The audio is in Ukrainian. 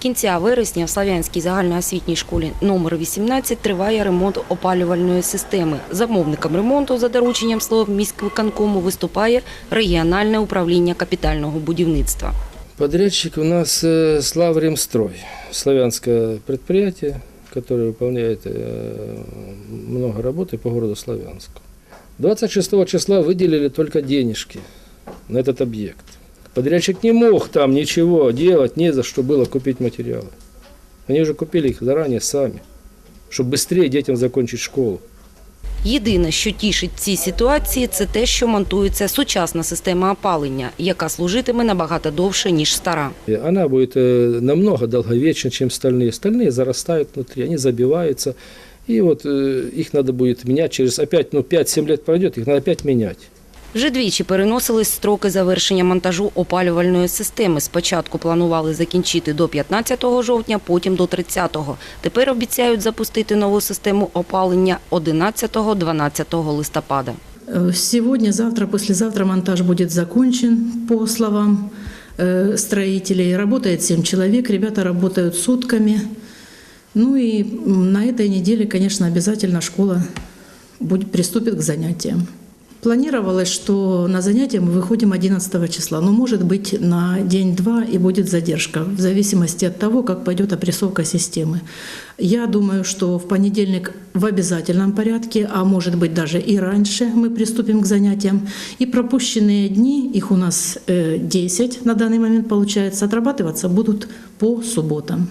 кінця вересня в Слав'янській загальноосвітній школі номер 18 триває ремонт опалювальної системи. Замовником ремонту за дорученням слов міськвиконкому виступає регіональне управління капітального будівництва. Подрядчик у нас э, Славремстрой, славянское предприятие, которое выполняет э, много работы по городу Славянску. 26 числа выделили только денежки на этот объект. Подрядчик не мог там ничего делать, не за что было купить материалы. Они уже купили их заранее сами, чтобы быстрее детям закончить школу. Єдине, що тішить в цій ситуації, це те, що монтується сучасна система опалення, яка служитиме набагато довше, ніж стара. И Она будет э, намного долговечнее, чем стальные. Стальные зарастают внутри, они забиваются. И вот э, их надо будет менять через опять, ну 5-7 лет пройдет, их надо опять менять. Вже двічі переносились строки завершення монтажу опалювальної системи. Спочатку планували закінчити до 15 жовтня, потім до 30-го. Тепер обіцяють запустити нову систему опалення 11-12 листопада. Э, Сегодня, завтра, послезавтра монтаж будет закончен, по словам э, строителей. Работает 7 человек, ребята работают сутками. Ну и м, на этой неделе, конечно, обязательно школа будет, приступит к занятиям. Планировалось, что на занятия мы выходим 11 числа, но может быть на день-два и будет задержка, в зависимости от того, как пойдет опрессовка системы. Я думаю, что в понедельник в обязательном порядке, а может быть даже и раньше мы приступим к занятиям. И пропущенные дни, их у нас э, 10 на данный момент получается, отрабатываться будут по субботам.